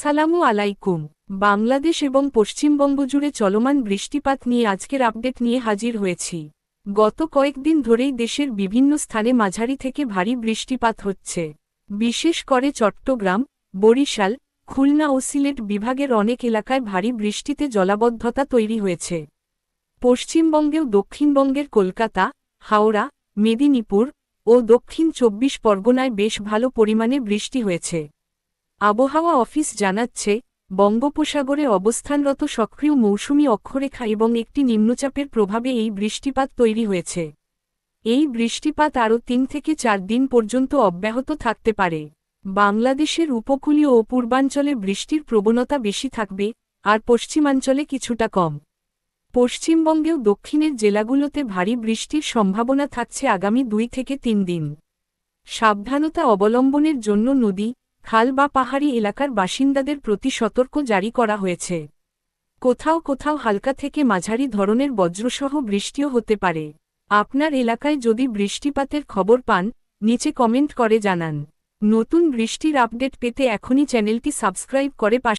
আসসালামু আলাইকুম। বাংলাদেশ এবং পশ্চিমবঙ্গ জুড়ে চলমান বৃষ্টিপাত নিয়ে আজকের আপডেট নিয়ে হাজির হয়েছি। গত কয়েকদিন ধরেই দেশের বিভিন্ন স্থানে মাঝারি থেকে ভারী বৃষ্টিপাত হচ্ছে। বিশেষ করে চট্টগ্রাম, বরিশাল, খুলনা ও সিলেট বিভাগের অনেক এলাকায় ভারী বৃষ্টিতে জলাবদ্ধতা তৈরি হয়েছে। পশ্চিমবঙ্গেও দক্ষিণবঙ্গের কলকাতা, হাওড়া, মেদিনীপুর ও দক্ষিণ চব্বিশ পরগনায় বেশ ভালো পরিমাণে বৃষ্টি হয়েছে। আবহাওয়া অফিস জানাচ্ছে, বঙ্গোপসাগরে অবস্থানরত সক্রিয় মৌসুমি অক্ষরেখা এবং একটি নিম্নচাপের প্রভাবে এই বৃষ্টিপাত তৈরি হয়েছে। এই বৃষ্টিপাত আরও তিন থেকে চার দিন পর্যন্ত অব্যাহত থাকতে পারে। বাংলাদেশের উপকূলীয় ও পূর্বাঞ্চলে বৃষ্টির প্রবণতা বেশি থাকবে, আর পশ্চিমাঞ্চলে কিছুটা কম। পশ্চিমবঙ্গেও দক্ষিণের জেলাগুলোতে ভারী বৃষ্টির সম্ভাবনা থাকছে আগামী দুই থেকে তিন দিন। সাবধানতা অবলম্বনের জন্য নদী খাল বা পাহাড়ি এলাকার বাসিন্দাদের প্রতি সতর্ক জারি করা হয়েছে। কোথাও কোথাও হালকা থেকে মাঝারি ধরনের বজ্রসহ বৃষ্টিও হতে পারে। আপনার এলাকায় যদি বৃষ্টিপাতের খবর পান, নিচে কমেন্ট করে জানান। নতুন বৃষ্টির আপডেট পেতে এখনই চ্যানেলটি সাবস্ক্রাইব করে